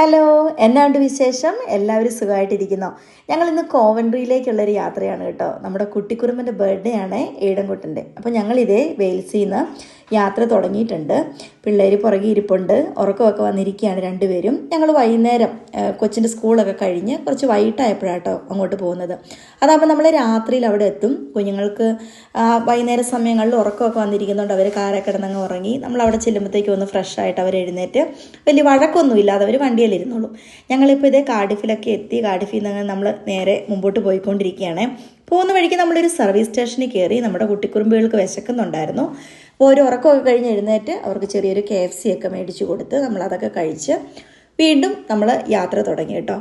Hello എന്നാണ്ട് വിശേഷം? എല്ലാവരും സുഖമായിട്ടിരിക്കുന്നു? ഞങ്ങൾ ഇന്ന് കോവൻട്രിയിലേക്കുള്ളൊരു യാത്രയാണ് കേട്ടോ. നമ്മുടെ കുട്ടിക്കുറുമ്പന്റെ ബർത്ത്ഡേ ആണ് ഏടൻകുട്ടന്റെ അപ്പോൾ ഞങ്ങളിതേ വെയിൽസിൽ നിന്ന് യാത്ര തുടങ്ങിയിട്ടുണ്ട്. പിള്ളേർ പുറകെ ഇരിപ്പുണ്ട്. ഉറക്കമൊക്കെ വന്നിരിക്കുകയാണ് രണ്ടുപേരും. ഞങ്ങൾ വൈകുന്നേരം കൊച്ചിന്റെ സ്കൂളൊക്കെ കഴിഞ്ഞ് കുറച്ച് വൈകിട്ടായപ്പോഴാട്ടോ അങ്ങോട്ട് പോകുന്നത്. അതാകുമ്പോൾ നമ്മൾ രാത്രിയിൽ അവിടെ എത്തും. കുഞ്ഞുങ്ങൾക്ക് വൈകുന്നേര സമയങ്ങളിൽ ഉറക്കമൊക്കെ വന്നിരിക്കുന്നതുകൊണ്ട് അവർ കാറെ കിടന്നങ്ങ് ഉറങ്ങി. നമ്മൾ അവിടെ ചെല്ലുമ്പോഴത്തേക്കും ഒന്ന് ഫ്രഷ് ആയിട്ട് അവർ എഴുന്നേറ്റ് വലിയ വഴക്കൊന്നുമില്ലാതെ അവർ വണ്ടിയിലിരുന്നുള്ളൂ ഞങ്ങളിപ്പോൾ ഇതേ കാർഡിഫിലൊക്കെ എത്തി. കാർഡിഫിൽ നിന്ന് നമ്മൾ നേരെ മുമ്പോട്ട് പോയിക്കൊണ്ടിരിക്കുകയാണ്. പോകുന്ന വഴിക്ക് നമ്മളൊരു സർവീസ് സ്റ്റേഷനിൽ കയറി നമ്മുടെ കുട്ടിക്കുറുമ്പുകൾക്ക് വിശക്കുന്നുണ്ടായിരുന്നു. അപ്പോൾ ഒരു ഉറക്കമൊക്കെ കഴിഞ്ഞ് എഴുന്നേറ്റ് അവർക്ക് ചെറിയൊരു കെ എഫ് സി ഒക്കെ മേടിച്ച് കൊടുത്ത് നമ്മളതൊക്കെ കഴിച്ച് വീണ്ടും നമ്മൾ യാത്ര തുടങ്ങി കേട്ടോ.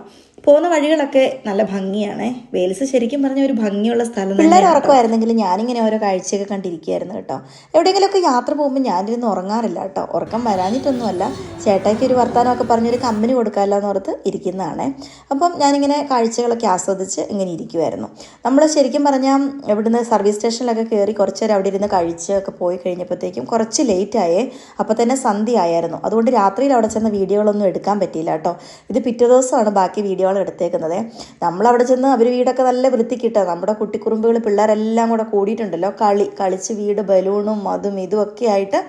പോകുന്ന വഴികളൊക്കെ നല്ല ഭംഗിയാണ്. വേൽസ് ശരിക്കും പറഞ്ഞ ഒരു ഭംഗിയുള്ള സ്ഥലം പിള്ളേർ ഉറക്കമായിരുന്നെങ്കിൽ ഞാനിങ്ങനെ ഓരോ കാഴ്ചയൊക്കെ കണ്ടിരിക്കുകയായിരുന്നു കേട്ടോ. എവിടെയെങ്കിലുമൊക്കെ യാത്ര പോകുമ്പോൾ ഞാനിരുന്ന് ഉറങ്ങാറില്ല കേട്ടോ. ഉറക്കം വരാഞ്ഞിട്ടൊന്നുമല്ല. ചേട്ടായിക്ക് ഒരു വർത്തമാനമൊക്കെ പറഞ്ഞൊരു കമ്പനി കൊടുക്കാമല്ലോ എന്ന് ഓർത്ത് ഇരിക്കുന്നതാണ്. അപ്പം ഞാനിങ്ങനെ കാഴ്ചകളൊക്കെ ആസ്വദിച്ച് ഇങ്ങനെ ഇരിക്കുമായിരുന്നു നമ്മൾ ശരിക്കും പറഞ്ഞാൽ ഇവിടുന്ന് സർവീസ് സ്റ്റേഷനിലൊക്കെ കയറി കുറച്ച് നേരം അവിടെ ഇരുന്ന് കഴിച്ച് ഒക്കെ പോയി കഴിഞ്ഞപ്പോഴത്തേക്കും കുറച്ച് ലേറ്റ് ആയേ അപ്പോൾ തന്നെ സന്ധ്യ ആയായിരുന്നു അതുകൊണ്ട് രാത്രിയിൽ അവിടെ ചെന്ന വീഡിയോകളൊന്നും എടുക്കാൻ പറ്റിയില്ല കേട്ടോ. ഇത് പിറ്റേ ദിവസമാണ് ബാക്കി വീഡിയോകൾ എടുത്തേക്കുന്നത് നമ്മളവിടെ ചെന്ന് അവർ വീടൊക്കെ നല്ല വൃത്തിക്കിട്ട. നമ്മുടെ കുട്ടിക്കുറുമ്പുകൾ പിള്ളേരെല്ലാം കൂടെ കൂടിയിട്ടുണ്ടല്ലോ. കളി കളിച്ച് വീട് ബലൂണും അതും ഇതും ഒക്കെ ആയിട്ട്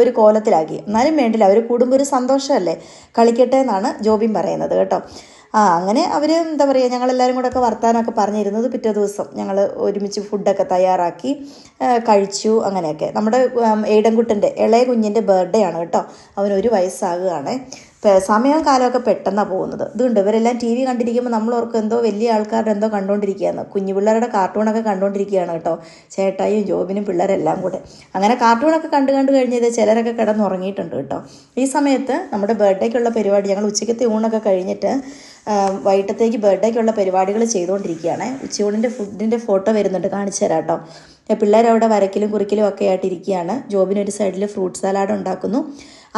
ഒരു കോലത്തിലാക്കി. എന്നാലും വേണ്ടില്ല അവർ കൂടുമ്പോൾ ഒരു സന്തോഷമല്ലേ? കളിക്കട്ടെ എന്നാണ് ജോബിൻ പറയുന്നത് കേട്ടോ. ആ അങ്ങനെ അവർ എന്താ പറയുക ഞങ്ങളെല്ലാവരും കൂടെ ഒക്കെ വർത്താനമൊക്കെ പറഞ്ഞിരുന്നത് പിറ്റേ ദിവസം. ഞങ്ങൾ ഒരുമിച്ച് ഫുഡൊക്കെ തയ്യാറാക്കി കഴിച്ചു അങ്ങനെയൊക്കെ. നമ്മുടെ ഏടൻകുട്ടന്റെ ഇളയ കുഞ്ഞിന്റെ ബർത്ത്ഡേ ആണ് കേട്ടോ. അവൻ ഒരു വയസ്സാകുകയാണ്. സമയവും കാലമൊക്കെ പെട്ടെന്നാണ് പോകുന്നത്. ഇതുണ്ട് ഇവരെല്ലാം ടി വി കണ്ടിരിക്കുമ്പോൾ നമ്മൾ ഓർക്കും എന്തോ വലിയ ആൾക്കാരുടെ എന്തോ കണ്ടുകൊണ്ടിരിക്കുകയാണ് കുഞ്ഞു പിള്ളേരുടെ കാർട്ടൂണൊക്കെ കണ്ടുകൊണ്ടിരിക്കുകയാണ് കേട്ടോ. ചേട്ടായും ജോബിനും പിള്ളേരെല്ലാം കൂടെ. അങ്ങനെ കാർട്ടൂണൊക്കെ കണ്ടു കണ്ടു കഴിഞ്ഞത് ചിലരൊക്കെ കിടന്നുറങ്ങിയിട്ടുണ്ട് കേട്ടോ. ഈ സമയത്ത് നമ്മുടെ ബർത്ത്ഡേക്കുള്ള പരിപാടി ഞങ്ങൾ ഉച്ചയ്ക്കത്തെ ഊണൊക്കെ കഴിഞ്ഞിട്ട് വൈകിട്ടത്തേക്ക് ബർത്ത്ഡേക്കുള്ള പരിപാടികൾ ചെയ്തുകൊണ്ടിരിക്കുകയാണ്. ഉച്ചയൂണിന്റെ ഫുഡിന്റെ ഫോട്ടോ വരുന്നുണ്ട് കാണിച്ചു തരാം കേട്ടോ. പിള്ളേരവിടെ വരക്കിലും കുറിക്കലും ഒക്കെ ആയിട്ട് ഇരിക്കുകയാണ് ജോബിനൊരു സൈഡിൽ ഫ്രൂട്ട് സലാഡ് ഉണ്ടാക്കുന്നു.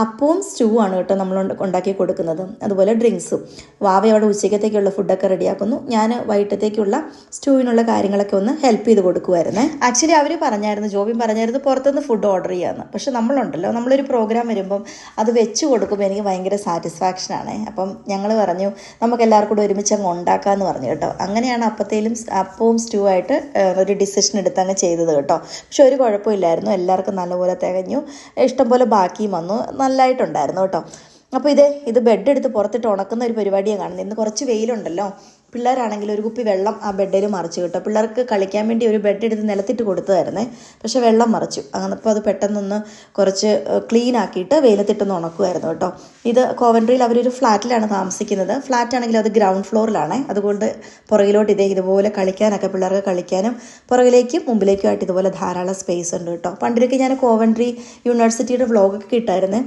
അപ്പവും ആണ് കേട്ടോ നമ്മൾ ഉണ്ട- ഉണ്ടാക്കി കൊടുക്കുന്നത്. അതുപോലെ ഡ്രിങ്ക്സും. വാവ അവിടെ ഉച്ചയ്ക്കത്തേക്കുള്ള ഫുഡൊക്കെ റെഡിയാക്കുന്നു. ഞാൻ വൈകിട്ടത്തേക്കുള്ള സ്റ്റൂവിനുള്ള കാര്യങ്ങളൊക്കെ ഒന്ന് ഹെൽപ്പ് ചെയ്ത് കൊടുക്കുമായിരുന്നേ ആക്ച്വലി അവർ പറഞ്ഞായിരുന്നു ജോബിൻ പറഞ്ഞായിരുന്നു പുറത്തുനിന്ന് ഫുഡ് ഓർഡർ ചെയ്യാമെന്ന് പക്ഷെ നമ്മളുണ്ടല്ലോ നമ്മളൊരു പ്രോഗ്രാം വരുമ്പം അത് വെച്ച് കൊടുക്കുമ്പോൾ എനിക്ക് ഭയങ്കര സാറ്റിസ്ഫാക്ഷൻ ആണ്. അപ്പം ഞങ്ങൾ പറഞ്ഞു നമുക്ക് എല്ലാവർക്കും കൂടെ ഒരുമിച്ച് അങ്ങ് ഉണ്ടാക്കാമെന്ന് പറഞ്ഞു കേട്ടോ. അങ്ങനെയാണ് അപ്പത്തേലും അപ്പവും സ്റ്റൂ ആയിട്ട് ഒരു ഡിസിഷൻ എടുത്ത് അങ്ങ് ചെയ്തത് കേട്ടോ. പക്ഷെ ഒരു കുഴപ്പമില്ലായിരുന്നു. എല്ലാവർക്കും നല്ലപോലെ തികഞ്ഞു. ഇഷ്ടംപോലെ ബാക്കിയും വന്നു. നല്ലതായിട്ടുണ്ടായിരുന്നു കേട്ടോ. അപ്പോൾ ഇത് ഇത് ബെഡ് എടുത്ത് പുറത്തിട്ട് ഉണക്കുന്ന ഒരു പരിപാടിയാണ് കാണുന്നത്. ഇന്ന് കുറച്ച് വെയിലുണ്ടല്ലോ. പിള്ളേരാണെങ്കിൽ ഒരു കുപ്പി വെള്ളം ആ ബെഡിൽ മറിച്ച് കിട്ടും. പിള്ളേർക്ക് കളിക്കാൻ വേണ്ടി ഒരു ബെഡ് എടുത്ത് നിലത്തിട്ട് കൊടുത്തതായിരുന്നേ. പക്ഷെ വെള്ളം മറിച്ചു. അങ്ങനെ അത് പെട്ടെന്നൊന്ന് കുറച്ച് ക്ലീൻ ആക്കിയിട്ട് വെയിലത്തിട്ടൊന്ന് ഉണക്കുമായിരുന്നു കേട്ടോ. ഇത് കോവൻട്രിയിൽ അവരൊരു ഫ്ലാറ്റിലാണ് താമസിക്കുന്നത്. ഫ്ലാറ്റ് ആണെങ്കിൽ അത് ഗ്രൗണ്ട് ഫ്ലോറിലാണ് അതുകൊണ്ട് പുറകിലോട്ട് ഇതേ ഇതുപോലെ കളിക്കാനൊക്കെ പിള്ളേർക്ക് കളിക്കാനും പുറകിലേക്കും മുമ്പിലേക്കും ആയിട്ട് ഇതുപോലെ ധാരാളം സ്പേസ് ഉണ്ട് കേട്ടോ. പണ്ടിരൊക്കെ ഞാൻ കോവൻട്രി യൂണിവേഴ്സിറ്റിയുടെ വ്ളോഗൊക്കെ ഇട്ടായിരുന്നേ.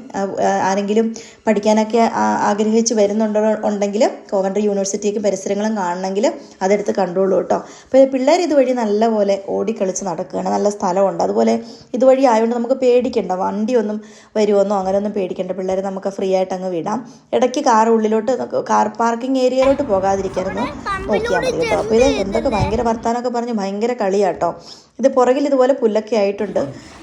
ആരെങ്കിലും പഠിക്കാനൊക്കെ ആഗ്രഹിച്ച് വരുന്നുണ്ടോ ഉണ്ടെങ്കിൽ കോവൻട്രി യൂണിവേഴ്സിറ്റിക്കും പരിസരങ്ങളും കാണണമെങ്കിൽ അതെടുത്ത് കണ്ടോളൂ കേട്ടോ. അപ്പോൾ പിള്ളേർ ഇതുവഴി നല്ലപോലെ ഓടിക്കളിച്ച് നടക്കുകയാണ്. നല്ല സ്ഥലമുണ്ട്. അതുപോലെ ഇതുവഴി ആയതുകൊണ്ട് നമുക്ക് പേടിക്കേണ്ട. വണ്ടിയൊന്നും വരുമെന്നോ അങ്ങനെയൊന്നും പേടിക്കേണ്ട. പിള്ളേരെ നമുക്ക് ഫ്രീ ആയിട്ട് അങ്ങ് വിടാം. ഇടയ്ക്ക് കാർ ഉള്ളിലോട്ട് കാർ പാർക്കിംഗ് ഏരിയയിലോട്ട് പോകാതിരിക്കായിരുന്നു നോക്കിയാൽ മതി കേട്ടോ. അപ്പോൾ ഇത് എന്തൊക്കെ ഭയങ്കര വർത്താനമൊക്കെ പറഞ്ഞ് ഭയങ്കര കളിയാട്ടോ. ഇത് പുറകിൽ ഇതുപോലെ പുല്ലൊക്കെ ആയിട്ടുണ്ട്.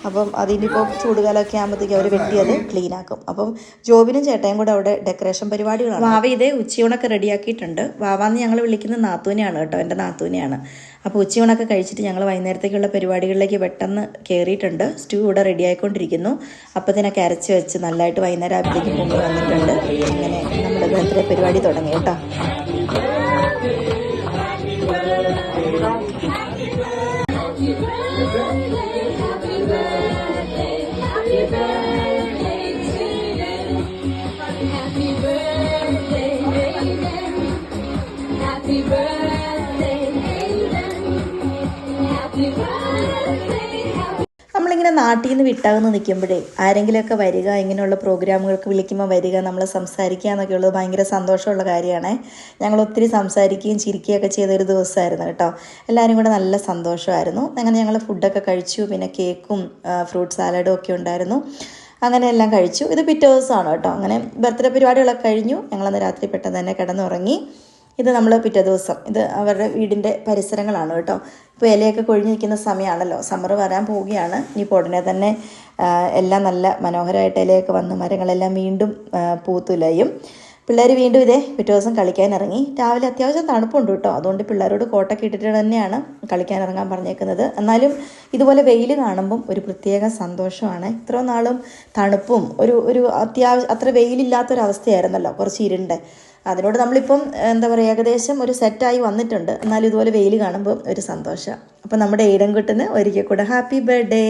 അപ്പം അതിനിപ്പോൾ ചൂടുകാലമൊക്കെ ആകുമ്പോഴത്തേക്ക് അവർ വെട്ടി അത് ക്ലീൻ ആക്കും. അപ്പം ജോബിനും ചേട്ടയും കൂടെ അവിടെ ഡെക്കറേഷൻ പരിപാടികളാണ്. വാവ ഇതേ ഉച്ചയൂണൊക്കെ റെഡിയാക്കിയിട്ടുണ്ട്. വാവാന്ന് ഞങ്ങൾ വിളിക്കുന്ന നാത്തൂനെയാണ് കേട്ടോ എന്റെ നാത്തൂനെയാണ്. അപ്പോൾ ഉച്ചയൂണൊക്കെ കഴിച്ചിട്ട് ഞങ്ങൾ വൈകുന്നേരത്തേക്കുള്ള പരിപാടികളിലേക്ക് പെട്ടെന്ന് കയറിയിട്ടുണ്ട് സ്റ്റൂ ഇവിടെ റെഡി ആയിക്കൊണ്ടിരിക്കുന്നു. അപ്പത്തിനൊക്കെ അരച്ച് വെച്ച് നല്ലതായിട്ട് വൈകുന്നേരം ആകുമ്പോഴത്തേക്കും പൊങ്ങി വന്നിട്ടുണ്ട്. അങ്ങനെ നമ്മുടെ ബർത്ത്ഡേ പരിപാടി തുടങ്ങി കേട്ടോ. നാട്ടിൽ നിന്ന് വിട്ടാകുന്ന നിൽക്കുമ്പോഴേ ആരെങ്കിലുമൊക്കെ വരിക ഇങ്ങനെയുള്ള പ്രോഗ്രാമുകൾക്ക് വിളിക്കുമ്പോൾ വരിക നമ്മൾ സംസാരിക്കുക എന്നൊക്കെ ഉള്ളത് ഭയങ്കര സന്തോഷമുള്ള കാര്യമാണ്. ഞങ്ങൾ ഒത്തിരി സംസാരിക്കുകയും ചിരിക്കുകയൊക്കെ ചെയ്തൊരു ദിവസമായിരുന്നു കേട്ടോ. എല്ലാവരും കൂടെ നല്ല സന്തോഷമായിരുന്നു. അങ്ങനെ ഞങ്ങൾ ഫുഡൊക്കെ കഴിച്ചു പിന്നെ കേക്കും ഫ്രൂട്ട് സാലഡും ഒക്കെ ഉണ്ടായിരുന്നു. അങ്ങനെ എല്ലാം കഴിച്ചു. ഇത് പിറ്റേ ദിവസമാണ് കേട്ടോ. അങ്ങനെ ബർത്ത്ഡേ പരിപാടികളൊക്കെ കഴിഞ്ഞു. ഞങ്ങളന്ന് രാത്രി പെട്ടെന്ന് തന്നെ കിടന്നുറങ്ങി. ഇത് നമ്മൾ പിറ്റേ ദിവസം. ഇത് അവരുടെ വീടിന്റെ പരിസരങ്ങളാണ് കേട്ടോ. ഇപ്പോൾ ഇലയൊക്കെ കൊഴിഞ്ഞു നിൽക്കുന്ന സമയമാണല്ലോ സമ്മർ വരാൻ പോവുകയാണ്. ഇനി ഉടനെ തന്നെ എല്ലാം നല്ല മനോഹരമായിട്ട് ഇലയൊക്കെ വന്ന് മരങ്ങളെല്ലാം വീണ്ടും പൂത്തുലയും. പിള്ളേർ വീണ്ടും ഇതേ പിറ്റേ ദിവസം കളിക്കാൻ ഇറങ്ങി രാവിലെ അത്യാവശ്യം തണുപ്പുണ്ട് കേട്ടോ. അതുകൊണ്ട് പിള്ളേരോട് കോട്ടൊക്കെ ഇട്ടിട്ട് തന്നെയാണ് കളിക്കാൻ ഇറങ്ങാൻ പറഞ്ഞേക്കുന്നത്. എന്നാലും ഇതുപോലെ വെയിൽ കാണുമ്പം ഒരു പ്രത്യേക സന്തോഷമാണ്. ഇത്രയും നാളും തണുപ്പും ഒരു ഒരു അത്യാവശ്യം അത്ര വെയിലില്ലാത്തൊരവസ്ഥയായിരുന്നല്ലോ കുറച്ച് ഇരുണ്ട്. അതിനോട് നമ്മളിപ്പം എന്താ പറയുക ഏകദേശം ഒരു സെറ്റായി വന്നിട്ടുണ്ട്. എന്നാലും ഇതുപോലെ വെയിൽ കാണുമ്പോൾ ഒരു സന്തോഷം. അപ്പം നമ്മുടെ ഈടൻകുട്ടന് ഒരിക്കൽ കൂടെ ഹാപ്പി ബർത്ത്ഡേ.